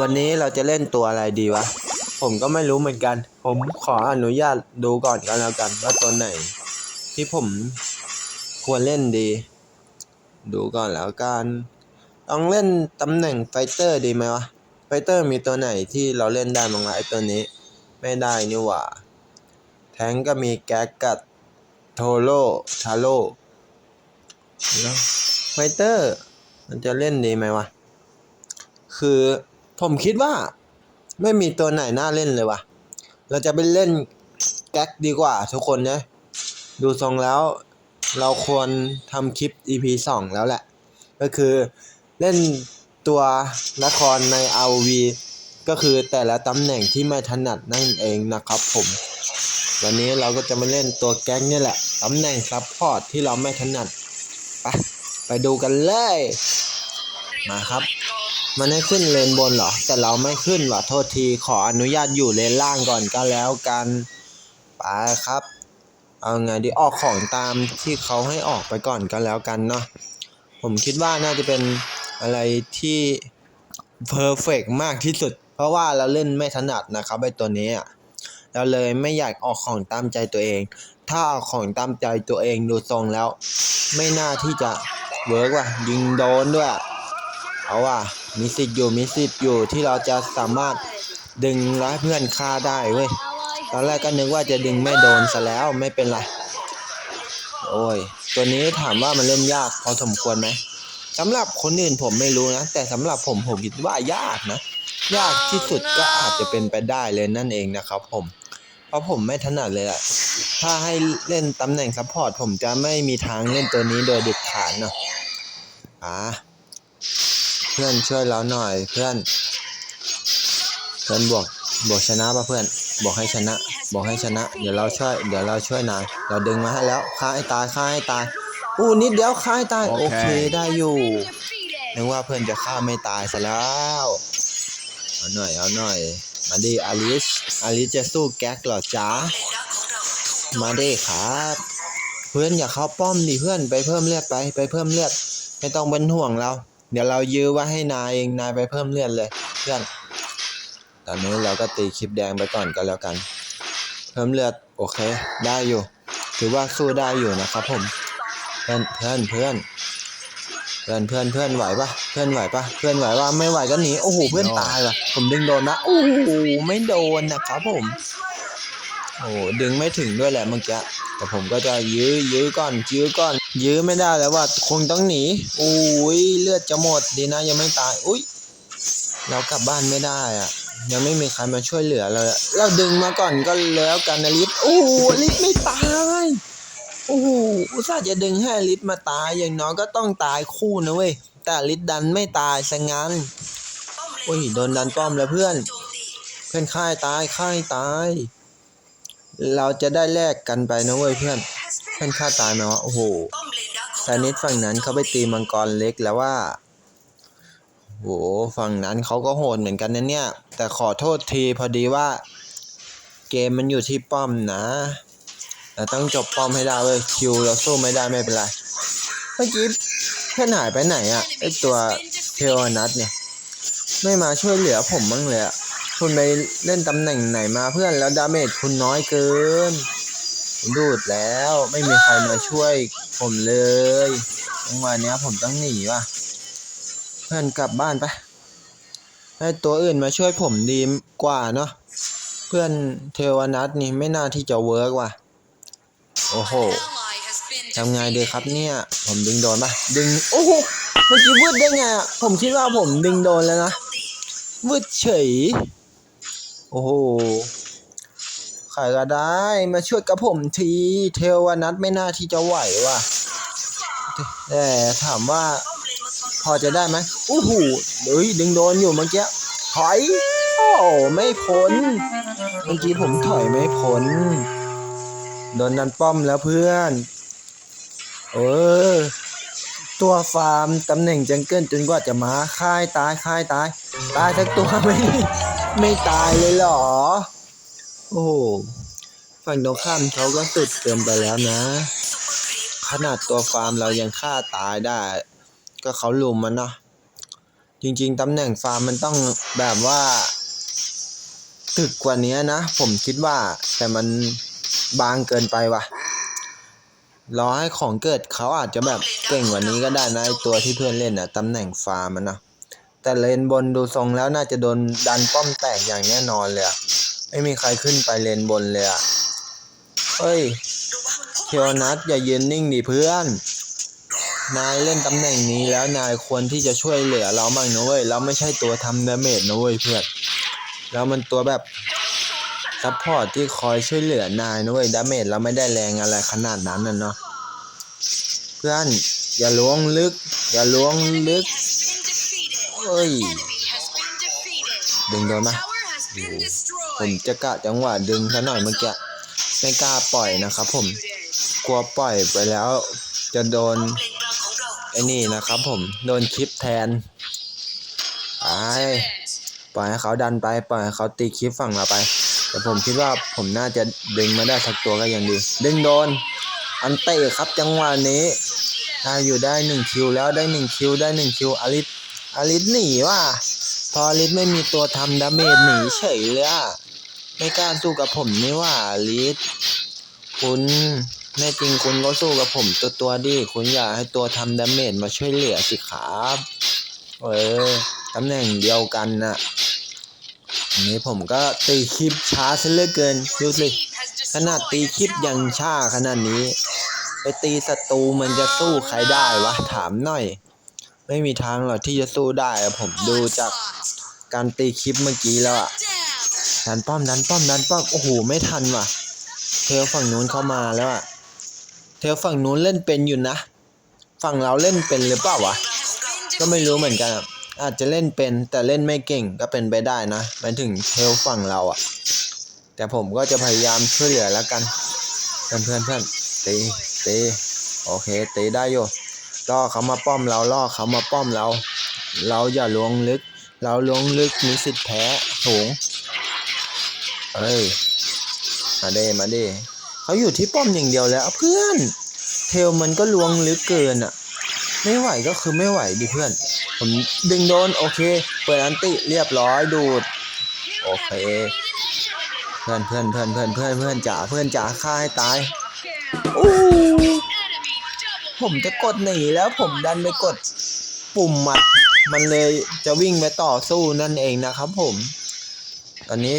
วันนี้เราจะเล่นตัวอะไรดีวะ ผมก็ไม่รู้เหมือนกัน ผมขออนุญาตดูก่อนก็แล้วกันว่าตัวไหน ที่ผมควรเล่นดี ดูก่อนแล้วกันต้องเล่นตำแหน่งไฟเตอร์ดีไหมวะ ไฟเตอร์มีตัวไหนที่เราเล่นได้บ้างวะไอตัวนี้ ไม่ได้นี่หว่า แทงก็มีแก๊กกับโทโร่ทาโร่แล้วไฟเตอร์ มันจะเล่นดีไหมวะ คือ ผมคิดว่า ไม่มีตัวไหนน่าเล่นเลยวะเราจะไปเล่นแก๊กดีกว่าทุกคนนะ ดูทรงแล้ว เราควรทำคลิป EP 2 แล้วแหละ ก็คือเล่นตัวละครใน RV ก็คือแต่ละตำแหน่งที่ไม่ถนัดนั่นเองนะครับผม วันนี้เราก็จะมาเล่นตัวแก๊งนี่แหละตำแหน่งซับพอร์ตที่เราไม่ถนัด ไป ไปดูกันเลย มาครับ มันให้ขึ้นเลนบนเหรอ แต่เราไม่ขึ้นว่ะโทษทีขออนุญาตอยู่เลนล่างก่อนก็แล้วกันไปครับ เอาไงดีออกของตามที่เขาให้ออกไปก่อนก็แล้วกันเนาะผมคิดว่าน่าจะเป็นอะไรที่เพอร์เฟกมากที่สุด เพราะว่าเราเล่นไม่ถนัดนะครับไอตัวนี้เราเลยไม่อยากออกของตามใจตัวเอง ถ้าออกของตามใจตัวเองดูทรงแล้ว ไม่น่าที่จะเวิร์กว่ะยิงโดนด้วย เอาว่ะมีสิทธิ์อยู่มีสิทธิ์อยู่ที่เราจะสามารถดึงร้ายเพื่อนฆ่าได้เว้ยตอนแรกก็นึกว่าจะดึงไม่โดนซะแล้วไม่เป็นไรโอ้ยตัวนี้ถามว่ามันเล่นยากพอสมควรไหมสำหรับคนอื่นผมไม่รู้นะ แต่สำหรับผมผมคิดว่ายากนะ ยากที่สุดก็อาจจะเป็นไปได้เลยนั่นเองนะครับผม เพราะผมไม่ถนัดเลยอะถ้าให้เล่นตำแหน่งซัพพอร์ตผมจะไม่มีทางเล่นตัวนี้โดยเด็ดขาดเนาะอ่า เพื่อนช่วยเราหน่อยเพื่อน เพื่อนบวกบวกชนะป่ะเพื่อน บอกให้ชนะ บอกให้ชนะ เดี๋ยวเราช่วย เดี๋ยวเราช่วยนายเราดึงมาให้แล้วฆ่าให้ตายฆ่าให้ตายอู้นิดเดียวฆ่าให้ตายโอเคได้อยู่นึกว่าเพื่อนจะฆ่าไม่ตายซะแล้วเอาหน่อยเอาหน่อย มาดิอลิสอลิสจะสู้แก๊กเหรอจ๊ะมาดิครับ เพื่อนอย่าเข้าป้อมดิเพื่อนไปเพิ่มเลือดไปไปเพิ่มเลือดไม่ต้องเป็นห่วงเรา เดี๋ยวเรายื้อไว้ให้นายเองนายไปเพิ่มเลือดเลยเพื่อน ตอนนี้เราก็ตีคลิปแดงไปก่อนก็แล้วกัน เพิ่มเลือดโอเค ได้อยู่ ถือว่าสู้ได้อยู่นะครับผม เพื่อนเพื่อนเพื่อนเพื่อนเพื่อนเพื่อนไหวปะเพื่อนไหวปะเพื่อนไหวว่าไม่ไหวก็หนีโอ้โหเพื่อนตายว่ะผมดึงโดนนะโอ้โหไม่โดนนะครับผมโอ้ดึงไม่ถึงด้วยแหละเมื่อกี้แต่ผมก็จะยื้อยื้อก่อนยื้อก่อน ยื้อไม่ได้แล้วว่าคงต้องหนีโอ้ยเลือดจะหมดดีนะยังไม่ตายอุ้ยเรากลับบ้านไม่ได้อะ ยังไม่มีใครมาช่วยเหลือเลยเราดึงมาก่อนก็แล้วกันนะลิศโอ้ลิศไม่ตายโอ้โหอุตส่าห์จะดึงให้ลิศมาตายอย่างน้อยก็ต้องตายคู่นะเว้ยแต่ลิศดันไม่ตายซะงั้นโอ้ยโดนดันป้อมแล้วเพื่อน เพื่อนค่ายตายค่ายตาย เราจะได้แลกกันไปนะเว้ยเพื่อน เพื่อนฆ่าตายไหมวะโอ้โหแต่นิดฝั่งนั้นเขาไปตีมังกรเล็กแล้วว่าโหฝั่งนั้นเขาก็โหดเหมือนกันนะเนี่ย แต่ขอโทษทีพอดีว่า เกมมันอยู่ที่ป้อมนะเราต้องจบป้อมให้ได้เว้ยคิวเราสู้ไม่ได้ไม่เป็นไรเมื่อกี้เพื่อนหายไปไหนอะไอตัวเทวนัทเนี่ย ไม่มาช่วยเหลือผมบ้างเลยอะคุณไปเล่นตำแหน่งไหนมาเพื่อนแล้วดาเมจคุณน้อยเกิน ผมดูดแล้วไม่มีใครมาช่วยผมเลยจังหวะเนี้ยผมต้องหนีว่ะ เพื่อนกลับบ้านไปให้ตัวอื่นมาช่วยผมดีกว่าเนาะเพื่อนเทวนัทนี่ไม่น่าที่จะเวิร์กว่ะ โอ้โหทำไงดีครับเนี่ย ผมดึงโดนปะดึง โอ้โหเมื่อกี้วืดได้ไงอะผมคิดว่าผมดึงโดนแล้วนะวืดเฉย โอ้โห ใครก็ได้มาช่วยกับผมทีเทวนัทไม่น่าที่จะไหวว่ะแต่ถามว่า พอจะได้ไหมโอ้โหเฮ้ยดึงโดนอยู่เมื่อกี้ถอยโอ้ไม่พ้น เมื่อกี้ผมถอยไม่พ้นโดนดันป้อมแล้วเพื่อนเออตัวฟาร์มตำแหน่งจังเกิลจนกว่าจะมาค่ายตายค่ายตาย ตายทั้งตัวไม่ไม่ตายเลยเหรอ โอ้โห ฝั่งตรงข้ามเขาก็สุดเกินไปแล้วนะ ขนาดตัวฟาร์มเรายังฆ่าตายได้ ก็เขาลุมมันเนาะ จริงๆตำแหน่งฟาร์มมันต้องแบบว่าถึกกว่านี้นะ ผมคิดว่าแต่มันบางเกินไปว่ะ รอให้ของเกิดเขาอาจจะแบบเก่งกว่านี้ก็ได้นะไอตัวที่เพื่อนเล่นน่ะตำแหน่งฟาร์มมันนะแต่เลนบนดูทรงแล้วน่าจะโดนดันป้อมแตกอย่างแน่นอนเลยอะ ไม่มีใครขึ้นไปเลนบนเลยอะเฮ้ยเทียวนัทอย่ายืนนิ่งดิเพื่อน นายเล่นตำแหน่งนี้แล้วนายควรที่จะช่วยเหลือเราบ้างนะเว้ย เราไม่ใช่ตัวทำดาเมจนะเว้ยเพื่อน เรามันตัวแบบซัพพอร์ตที่คอยช่วยเหลือนายนะเว้ยดาเมจเราไม่ได้แรงอะไรขนาดนั้นน่ะเนาะ เพื่อนอย่าล้วงลึก อย่าล้วงลึกเอ้ย ดึงโดนปะ ผมจะกะจังหวะดึงซะหน่อยเมื่อกี้ไม่กล้าปล่อยนะครับ ผมกลัวปล่อยไปแล้ว จะโดนไอ้นี่นะครับ ผมโดนคลิปแทนไปปล่อยให้เขาดันไปปล่อยให้เขาตีคลิปฝั่งเราไป แต่ผมคิดว่าผมน่าจะดึงมาได้สักตัวก็ยังดี ดึงโดน อันเตะครับจังหวะนี้ได้อยู่ได้หนึ่งคิวแล้วได้หนึ่งคิวได้หนึ่งคิวอลิสอลิสหนีว่ะ พอลิสไม่มีตัวทำดาเมจหนีเฉยเลยอะไม่กล้าสู้กับผมนี่ว่าลิสคุณแน่จริงคุณก็สู้กับผมตัวตัวดิคุณอย่าให้ตัวทำดาเมจมาช่วยเหลือสิครับเออตำแหน่งเดียวกันน่ะอันนี้ผมก็ตีคลิปช้าซะเหลือเกินดูสิขนาดตีคลิปยังช้าขนาดนี้ ไปตีศัตรูมันจะสู้ใครได้วะถามหน่อย ไม่มีทางหรอกที่จะสู้ได้ผมดูจาก การตีคลิปเมื่อกี้แล้วอะดันป้อมดันป้อมดันป้อมโอ้โหไม่ทันว่ะ เทลฝั่งนู้นเข้ามาแล้วอะเทลฝั่งนู้นเล่นเป็นอยู่นะ ฝั่งเราเล่นเป็นหรือเปล่าวะก็ไม่รู้เหมือนกันอะอาจจะเล่นเป็นแต่เล่นไม่เก่งก็เป็นไปได้นะหมายถึงเทลฝั่งเราอะแต่ผมก็จะพยายามช่วยเหลือแล้วกัน เพื่อนเพื่อนเพื่อนตีตีโอเคตีได้อยู่ล่อเขามาป้อมเราล่อเขามาป้อมเรา เราอย่าลวงลึก เราลวงลึกมีสิทธิ์แพ้สูงเอ้ย มาเด้มาเด้เขาอยู่ที่ป้อมอย่างเดียวแล้วเพื่อน เทลมันก็ลวงลึกเกินอะไม่ไหวก็คือไม่ไหวดิเพื่อน ผมดึงโดนโอเค เปิดอันติเรียบร้อยดูด โอเค เพื่อนเพื่อนเพื่อนเพื่อนเพื่อนเพื่อนจ๋าเพื่อนจ๋าฆ่าให้ตายอู้ผมจะกดหนีแล้วผมดันไปกดปุ่มมัด มันเลยจะวิ่งไปต่อสู้นั่นเองนะครับผม ตอนนี้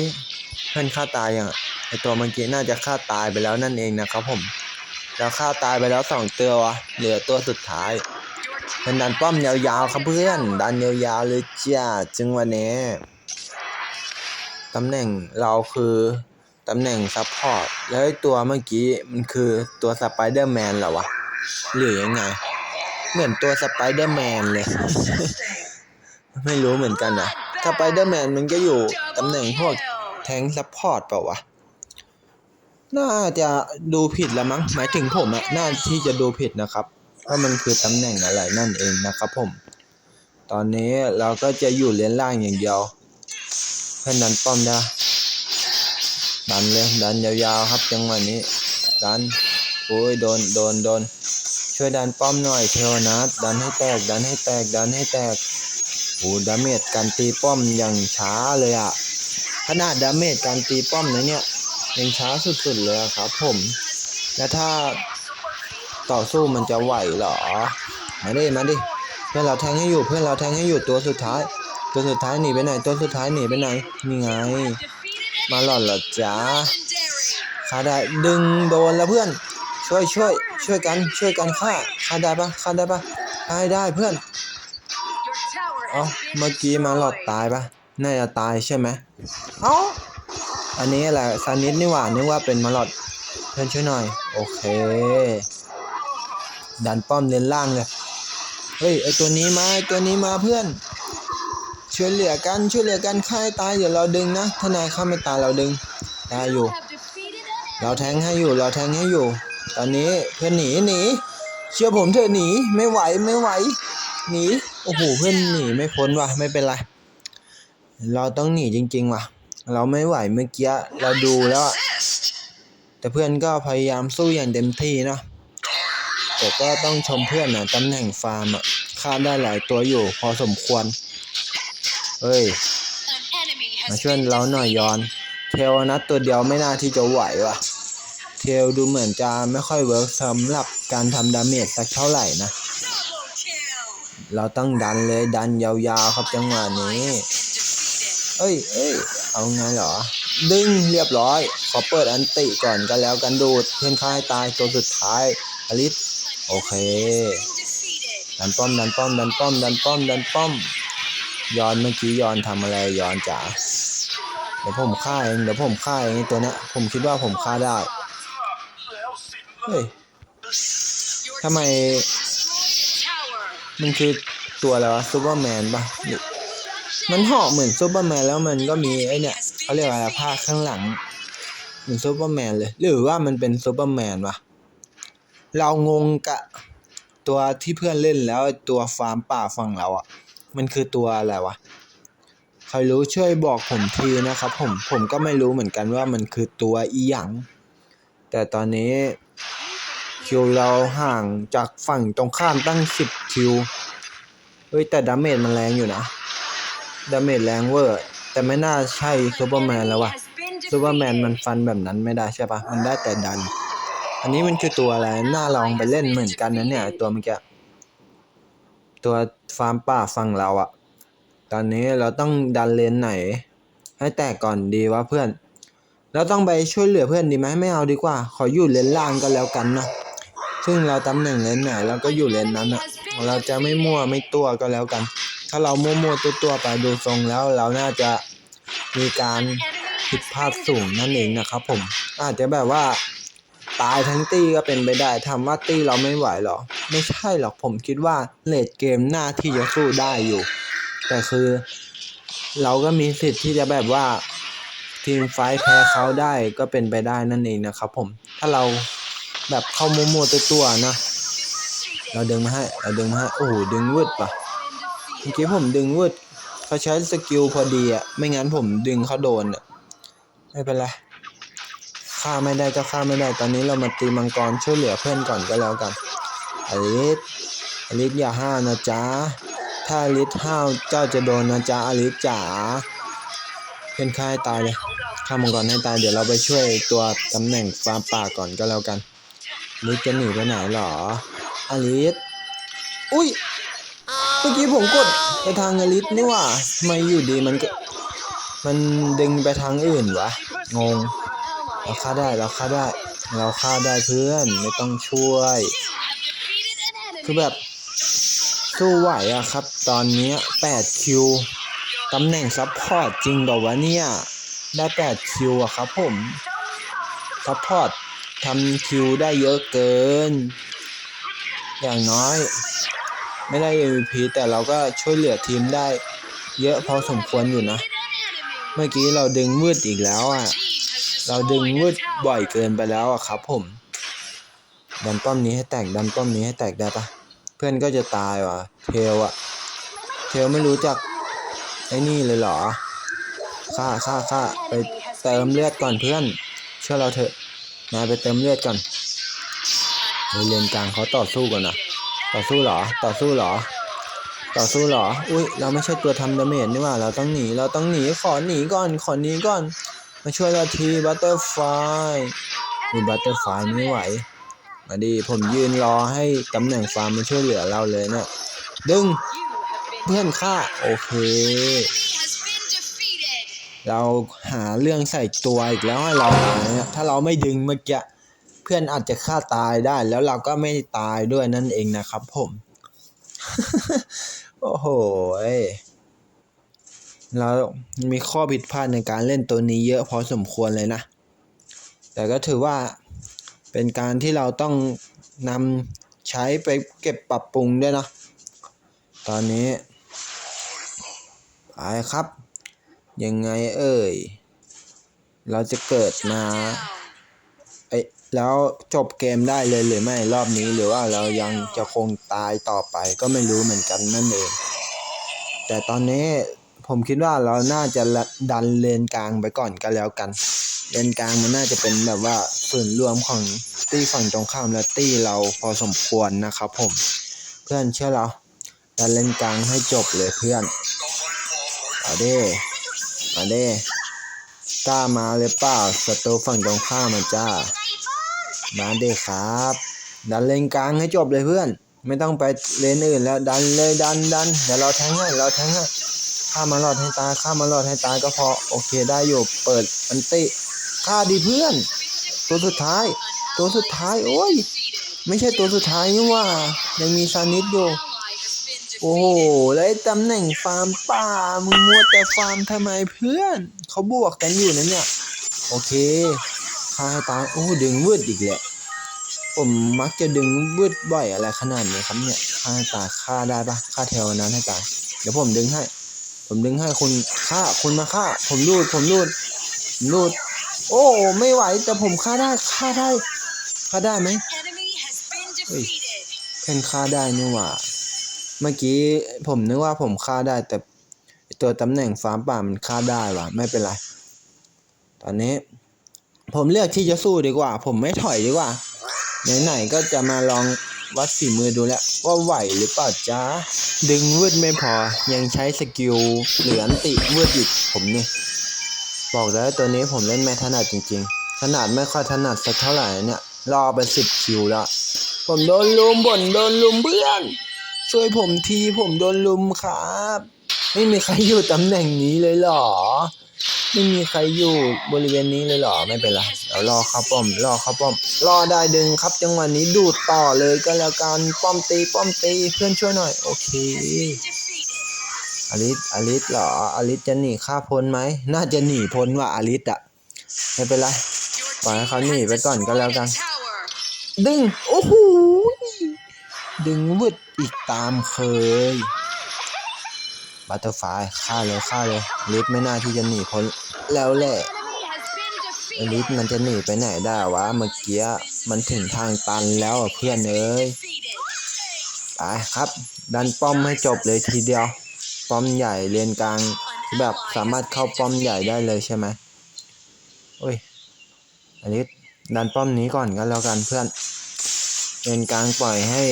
เพื่อนฆ่าตายยังอะไอตัวเมื่อกี้น่าจะฆ่าตายไปแล้วนั่นเองนะครับผมแล้วฆ่าตายไปแล้วสองตัวเหลือตัวสุดท้ายเป็นดันป้อมยาวๆครับเพื่อนดันยาวๆเลยจ้าจึงวันนี้ตำแหน่งเราคือตำแหน่งซัพพอร์ตแล้วไอตัวเมื่อกี้มันคือตัวสไปเดอร์แมนเหรอวะหรือยังไง เหมือนตัวสไปเดอร์แมนเลย ไม่รู้เหมือนกันนะสไปเดอร์แมนมันก็อยู่ตำแหน่งพวกแทงซัพพอร์ตเปล่าวะ น่าจะดูผิดละมั้ง หมายถึงผมอะน่าที่จะดูผิดนะครับว่ามันคือตำแหน่งอะไรนั่นเองนะครับผม ตอนนี้เราก็จะอยู่เลนล่างอย่างเดียวเพื่อนดันป้อมได้ดันเลยดันยาวๆครับจังหวะนี้ดันโอ้ยโดนโดนโดน ช่วยดันป้อมหน่อยเทวนัทดันให้แตกดันให้แตกดันให้แตกโอ้ดาเมจการตีป้อมอย่างช้าเลยอะขนาดดาเมจการตีป้อมนะเนี่ยยังช้าสุดๆเลยครับ ผมแล้วถ้าต่อสู้มันจะไหวเหรอมาดิมาดิเพื่อนเราแทงให้อยู่เพื่อนเราแทงให้อยู่ตัวสุดท้าย ตัวสุดท้ายหนีไปไหนตัวสุดท้ายหนีไปไหนนี่ไง มาหล่อนเหรอจ๊ะฆ่าได้ดึงโดนแล้วเพื่อน ช่วยช่วยช่วยกันช่วยกันฆ่าฆ่าได้ปะฆ่าได้ปะฆ่าให้ได้เพื่อนเอ้าเมื่อกี้มาหลอดตายปะน่าจะตายใช่ไหมเอ้าอันนี้แหละซานิดนี่หว่านึกว่าเป็นมาหลอดเพื่อนช่วยหน่อย โอเค ดันป้อมเลนล่างเลยเฮ้ยไอตัวนี้มาไอตัวนี้มาเพื่อนช่วยเหลือกันช่วยเหลือกันฆ่าให้ตายเดี๋ยวเราดึงนะถ้านายฆ่าไม่ตายเราดึงได้อยู่ เราแทงให้อยู่เราแทงให้อยู่ ตอนนี้เพื่อนหนีหนี เชื่อผมเถอะหนีไม่ไหวไม่ไหว หนีโอ้โหเพื่อนหนีไม่พ้นว่ะไม่เป็นไรเราต้องหนีจริง ๆ ว่ะ เราไม่ไหวเมื่อกี้เราดูแล้วอะแต่เพื่อนก็พยายามสู้อย่างเต็มที่เนาะแต่ก็ต้องชมเพื่อนนะตำแหน่งฟาร์มอะฆ่าได้หลายตัวอยู่ พอสมควร เฮ้ย An enemy มา has ช่วย been เราหน่อยยอน เทลนัดตัวเดียวไม่น่าที่จะไหวว่ะ เทลดูเหมือนจะไม่ค่อยเวิร์กสำหรับการทำดาเมจสักเท่าไหร่นะ เราต้องดันเลยดันยาวๆครับจังหวะนี้ เอ้ยเอ้ยเอาไงเหรอ ดึงเรียบร้อย ขอเปิดอันติก่อนก็แล้วกันดูด เพื่อนค่ายตายตัวสุดท้ายอลิสโอเค ดันป้อมดันป้อมดันป้อมดันป้อมดันป้อมย้อนเมื่อกี้ย้อนทำอะไรย้อนจ๋าเดี๋ยวผมฆ่าเองเดี๋ยวผมฆ่าเองตัวเนี้ยผมคิดว่าผมฆ่าได้ เฮ้ยทำไม มันคือตัวอะไรวะซูเปอร์แมนปะมันเหาะเหมือนซูเปอร์แมนแล้วมันก็มีไอเนี่ยเขาเรียกอะไรผ้าข้างหลัง เหมือนซูเปอร์แมนเลย หรือว่ามันเป็นซูเปอร์แมนวะเรางงกะตัวที่เพื่อนเล่นแล้วตัวฟาร์มป่าฝั่งเราอะ่ะ มันคือตัวอะไรวะใครรู้ช่วยบอกผมทีนะครับ ผมผมก็ไม่รู้เหมือนกันว่ามันคือตัวอีหยังแต่ตอนนี้ คิวเราห่างจากฝั่งตรงข้ามตั้งสิบคิว เฮ้ย แต่ดาเมจมันแรงอยู่นะ ดาเมจแรงเวอร์ แต่ไม่น่าใช่ซูเปอร์แมนแล้ววะซูเปอร์แมนมันฟันแบบนั้นไม่ได้ใช่ปะมันได้แต่ดัน อันนี้มันคือตัวอะไร น่าลองไปเล่นเหมือนกันนะเนี่ย ตัวเมื่อกี้ ตัวฟาร์มป่าฝั่งเราอะตอนนี้เราต้องดันเลนไหน ให้แตกก่อนดีวะเพื่อนเราต้องไปช่วยเหลือเพื่อนดีไหมไม่เอาดีกว่า ขออยู่เลนล่างก็แล้วกันเนาะ ซึ่งเราตำแหน่งเลนไหนเราก็อยู่เลนนั้นอะเราจะไม่มั่วไม่ตัวก็แล้วกัน ถ้าเรามั่วๆตัวๆไปดูทรงแล้วเราน่าจะมีการผิดพลาดสูงนั่นเองนะครับ ผม อาจจะแบบว่าตายทั้งตีก็เป็นไปได้ทำว่าตีเราไม่ไหวหรอ ไม่ใช่หรอกผมคิดว่าเลดเกมหน้าที่จะสู้ได้อยู่ แต่คือ เราก็มีสิทธิ์ที่จะแบบว่าทีมไฟแพ้เขาได้ก็เป็นไปได้นั่นเองนะครับผมถ้าเรา แบบเข้ามัวๆตัวๆนะ เราดึงมาให้ เราดึงมาให้ โอ้โห ดึงวืดปะเมื่อกี้ผมดึงวืดเขาใช้สกิลพอดีอะไม่งั้นผมดึงเขาโดนอะไม่เป็นไรฆ่าไม่ได้ก็ฆ่าไม่ได้ ตอนนี้เรามาตีมังกรช่วยเหลือเพื่อนก่อนก็แล้วกันอลิสอลิสอย่าห้าวนะจ๊ะ ถ้าอลิสห้าวเจ้าจะโดนนะจ๊ะอลิสจ๋าเป็นค่าให้ตายเลยฆ่ามังกรให้ตาย เดี๋ยวเราไปช่วยตัวตำแหน่งฟาป่าก่อนก็แล้วกัน ลิสจะหนีไปไหนหรออลิสอุ้ย เมื่อกี้ผมกดไปทางอลิสนี่ว่าทำไมอยู่ดีมันก็ มันดึงไปทางอื่นวะ งง เราฆ่าได้ เราฆ่าได้ เราฆ่าได้เพื่อน ไม่ต้องช่วย คือแบบ สู้ไหวอะครับ ตอนนี้8คิวตำแหน่งซัพพอร์ตจริงเปล่าวะเนี่ย ได้8คิวอะครับผม ซัพพอร์ต ทำคิวได้เยอะเกิน อย่างน้อย ไม่ได้ MVP แต่เราก็ช่วยเหลือทีมได้ เยอะพอสมควรอยู่นะ เมื่อกี้เราดึงมืดอีกแล้วอะ เราดึงวืดบ่อยเกินไปแล้วอะครับผม ดันป้อมนี้ให้แตก ดันป้อมนี้ให้แตกได้ปะเพื่อนก็จะตายว่ะ เทลอะเทลไม่รู้จักไอ้นี่เลยเหรอฆ่าฆ่าฆ่าไปเติมเลือดก่อนเพื่อน เชื่อเราเถอะ นายไปเติมเลือดก่อนเฮ้ยเลนกลางเขาต่อสู้กันนะต่อสู้เหรอ ต่อสู้เหรอ ต่อสู้เหรอ อุ้ยเราไม่ใช่ตัวทำดาเมจนี่ว่า เราต้องหนี เราต้องหนี ขอหนีก่อน ขอหนีก่อน มาช่วยเราทีบัตเตอร์ไฟมีบัตเตอร์ไฟไม่ไหว มาดิผมยืนรอให้ตำแหน่งฟาร์มมาช่วยเหลือเราเลยเนะี่ยดึง เพื่อนฆ่าโอเค เราหาเรื่องใส่ตัวอีกแล้วให้เราหาเนี่ยถ้าเราไม่ดึงเมื่อกี้เพื่อนอาจจะฆ่าตายได้ แล้วเราก็ไม่ตายด้วยนั่นเองนะครับผม โอ้โหเรามีข้อผิดพลาดในการเล่นตัวนี้เยอะพอสมควรเลยนะ แต่ก็ถือว่าเป็นการที่เราต้องนำใช้ไปเก็บปรับปรุงด้วยนะ ตอนนี้ไปครับ ยังไงเอ่ย เราจะเกิดมาไอแล้วจบเกมได้เลยหรือไม่รอบนี้หรือว่าเรายังจะคงตายต่อไปก็ไม่รู้เหมือนกันนั่นเอง แต่ตอนนี้ผมคิดว่าเราน่าจะดันเลนกลางไปก่อนก็แล้วกัน เลนกลางมันน่าจะเป็นแบบว่าส่วนรวมของตี้ฝั่งตรงข้ามและตี้เราพอสมควรนะครับผม เพื่อนเชื่อเราดันเลนกลางให้จบเลยเพื่อนโมาเด้ มาเด้กล้ามาเลยเปล่าศัตรูฝั่งตรงข้ามมันจ้า มาเด้ครับ ดันเลนกลางให้จบเลยเพื่อน ไม่ต้องไปเลนอื่นแล้วดันเลยดันดันเดี๋ยวเราแทงให้เราแทงให้ข้ามมาหลอดให้ตายข้ามมาหลอดให้ตายก็พอโอเคได้อยู่เปิดอันติฆ่าดีเพื่อน ตัวสุดท้าย ตัวสุดท้ายโอ้ย ไม่ใช่ตัวสุดท้ายนี่ว่ายังมีซานิดอยู่ โอ้โหแล้วไอ้ตำแหน่งฟาร์มป่ามึงมัวแต่ฟาร์มทำไมเพื่อน เขาบวกกันอยู่นะเนี่ย โอเคฆ่าให้ตายโอ้ดึงวืดอีกแหละ ผมมักจะดึงวืดบ่อยอะไรขนาดนี้ครับเนี่ยฆ่าตายฆ่าได้ปะฆ่าแถวนั้นให้ตายเดี๋ยวผมดึงให้ ผมดึงให้คุณฆ่าคุณมาฆ่า ผมรูดผมรูดผมรูด โอ้ไม่ไหวแต่ผมฆ่าได้ฆ่าได้ฆ่าได้ไหม Enemy has been defeated. เพ่นฆ่าได้นี่หว่า เมื่อกี้ผมนึกว่าผมฆ่าได้แต่ตัวตำแหน่งฟาร์มป่ามันฆ่าได้ว่ะไม่เป็นไร ตอนนี้ ผมเลือกที่จะสู้ดีกว่า ผมไม่ถอยดีกว่า ไหนๆก็จะมาลองวัดฝีมือดูแล้ว ว่าไหวหรือเปล่าจ้าดึงวืดไม่พอ ยังใช้สกิลเหลืออันติวืดอีกผมนี่ บอกแล้วตัวนี้ผมเล่นไม่ถนัดจริงๆ ถนัดไม่ค่อยถนัดสักเท่าไหร่เนี่ย รอไปสิบคิวแล้ว ผมโดนลุมบ่นโดนลุมเพื่อน ช่วยผมทีผมโดนลุมครับ ไม่มีใครอยู่ตำแหน่งนี้เลยเหรอ ไม่มีใครอยู่บริเวณนี้เลยเหรอไม่เป็นไรเดี๋ยวรอเขาป้อม รอเขาป้อม รอได้ดึงครับจังหวะนี้ดูดต่อเลยก็แล้วกันป้อมตีป้อมตีเพื่อนช่วยหน่อย โอเคอลิสอลิสเหรออลิสจะหนีฆ่าพ้นไหมน่าจะหนีพ้นว่าอลิสอะไม่เป็นไรปล่อยให้เขาหนีไปก่อนก็แล้วกัน ดึง โอ้โห ดึงวืดอีกตามเคย บัตเตอร์ไฟฆ่าเลยฆ่าเลยลิฟไม่น่าที่จะหนีพ้นแล้วแหละลิฟมันจะหนีไปไหนได้วะเมื่อกี้มันถึงทางตันแล้วเพื่อนเอ้ยไปครับ ดันป้อมให้จบเลยทีเดียว ป้อมใหญ่เลนกลางแบบสามารถเข้าป้อมใหญ่ได้เลยใช่ไหมโอ้ยอันนี้ดันป้อมนี้ก่อนก็แล้วกันเพื่อนเลนกลางปล่อยให้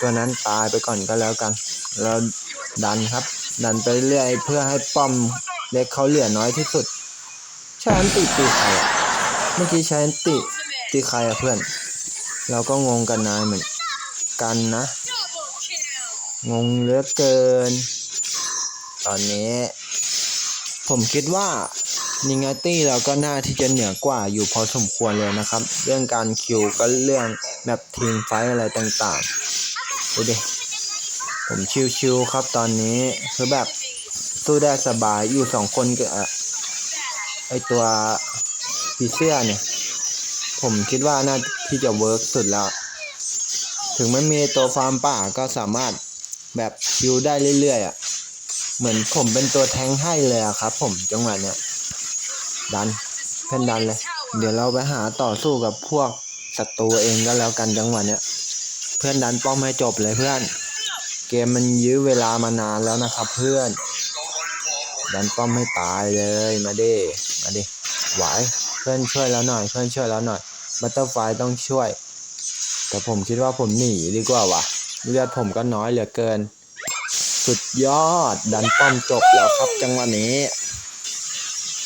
ตัวนั้นตายไปก่อนก็แล้วกันแล้วดันครับ ดันไปเรื่อยเพื่อให้ป้อมเล็กเขาเหลือน้อยที่สุดใช้อันติตีใครอะเมื่อกี้ใช้อันติตีใครอะเพื่อน เราก็งงกันนายเหมือนกันนะ งงเหลือเกิน ตอนนี้ ผมคิดว่านิงาตี้เราก็น่าที่จะเหนือกว่าอยู่พอสมควรเลยนะครับ เรื่องการคิวก็เรื่องแบบทีมไฟอะไรต่างๆ ดูดิผมชิวๆครับตอนนี้คือแบบสู้ได้สบายอยู่สองคนกับไอตัวผีเสื้อเนี่ย ผมคิดว่าน่าที่จะเวิร์กสุดแล้ว ถึงไม่มีตัวฟาร์มป่าก็สามารถแบบคิวได้เรื่อยๆอะ เหมือนผมเป็นตัวแทงให้เลยอะครับ ผมจังหวะเนี้ยดันเพ่นดันเลย เดี๋ยวเราไปหาต่อสู้กับพวกศัตรูเองก็แล้วกันจังหวะเนี้ย เพื่อนดันป้อมให้จบเลยเพื่อน เกมมันยื้อเวลามานานแล้วนะครับ เพื่อน ดันป้อมให้ตายเลยมาดิมาดิไหวเพื่อนช่วยแล้วหน่อย เพื่อนช่วยแล้วหน่อยบัตเตอร์ไฟต้องช่วย แต่ผมคิดว่าผมหนีดีกว่าว่ะเลือดผมก็น้อยเหลือเกิน สุดยอดดันป้อมจบแล้วครับจังหวะนี้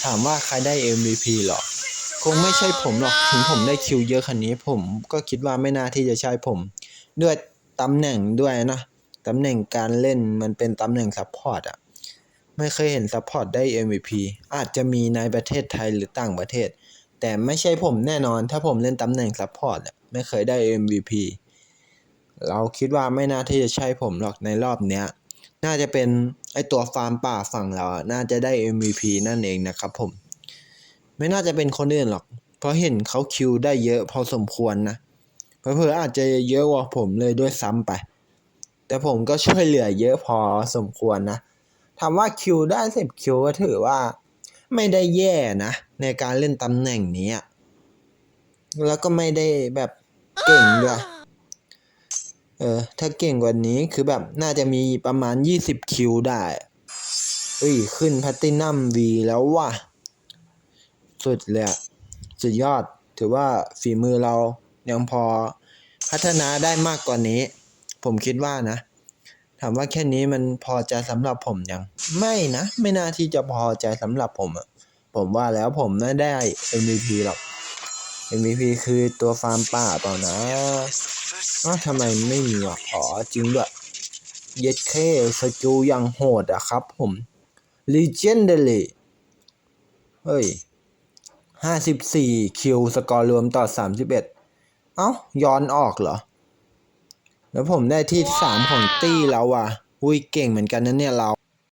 ถามว่าใครได้ MVP หรอคงไม่ใช่ผมหรอก ถึงผมได้คิวเยอะขนาดนี้ผมก็คิดว่าไม่น่าที่จะใช่ผม ด้วยตำแหน่งด้วยนะตำแหน่งการเล่นมันเป็นตำแหน่งซัพพอร์ตอะไม่เคยเห็นซัพพอร์ตได้ MVP อาจจะมีในประเทศไทยหรือต่างประเทศ แต่ไม่ใช่ผมแน่นอน ถ้าผมเล่นตำแหน่งซัพพอร์ตอะไม่เคยได้ MVP เราคิดว่าไม่น่าที่จะใช่ผมหรอกในรอบเนี้ย น่าจะเป็นไอตัวฟาร์มป่าฝั่งเราอะน่าจะได้ MVP นั่นเองนะครับผม ไม่น่าจะเป็นคนอื่นหรอก เพราะเห็นเขาคิวได้เยอะพอสมควรนะ เผลอๆอาจจะเยอะกว่าผมเลยด้วยซ้ำไป แต่ผมก็ช่วยเหลือเยอะพอสมควรนะถามว่าคิวได้สิบคิวก็ถือว่าไม่ได้แย่นะ ในการเล่นตำแหน่งนี้ แล้วก็ไม่ได้แบบเก่งด้วย เออ ถ้าเก่งกว่านี้คือแบบน่าจะมีประมาณ 20 คิวได้ เอ้ย ขึ้นแพตตินัมวีแล้วว่ะ สุดเลยสุดยอด ถือว่าฝีมือเรา ยังพอพัฒนาได้มากกว่านี้ ผมคิดว่านะ ถามว่าแค่นี้มันพอใจสำหรับผมยัง ไม่นะ ไม่น่าที่จะพอใจสำหรับผมอะผมว่าแล้วผมน่าได้ MVP หรอก MVP คือตัวฟาร์มป่าเปล่านะอ้าทำไมไม่มีอะอ๋อจริงด้วยเย็ดเคสกิลยังโหดอะครับผม Legendary เฮ้ยห้าสิบสี่คิว สกอร์รวมต่อสามสิบ เอา้าย้อนออกเหรอ แล้วผมได้ที่สามของตี้แล้วว่ะ อุ้ยเก่งเหมือนกันนะเนี่ยเรา